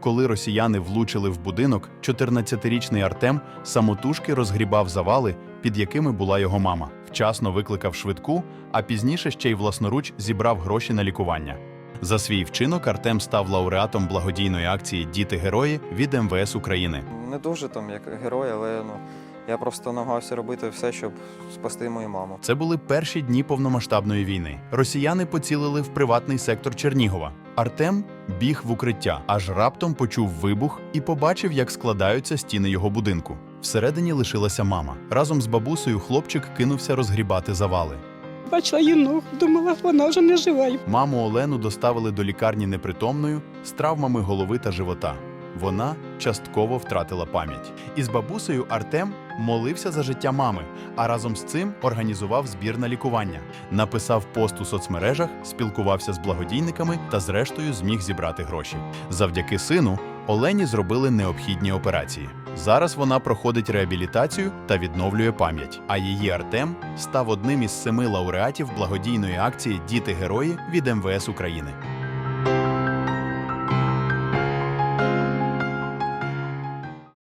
Коли росіяни влучили в будинок, 14-річний Артем самотужки розгрібав завали, під якими була його мама. Вчасно викликав швидку, а пізніше ще й власноруч зібрав гроші на лікування. За свій вчинок Артем став лауреатом благодійної акції Діти герої від МВС України. Не дуже там як герой, але ну я просто намагався робити все, щоб спасти мою маму. Це були перші дні повномасштабної війни. Росіяни поцілили в приватний сектор Чернігова. Артем біг в укриття, аж раптом почув вибух і побачив, як складаються стіни його будинку. Всередині лишилася мама. Разом з бабусею хлопчик кинувся розгрібати завали. Бачила її ногу, думала, вона вже не жива. Маму Олену доставили до лікарні непритомною з травмами голови та живота. Вона частково втратила пам'ять. Із бабусею Артем молився за життя мами, а разом з цим організував збір на лікування. Написав пост у соцмережах, спілкувався з благодійниками та, зрештою, зміг зібрати гроші. Завдяки сину Олені зробили необхідні операції. Зараз вона проходить реабілітацію та відновлює пам'ять. А її Артем став одним із семи лауреатів благодійної акції Діти герої від МВС України.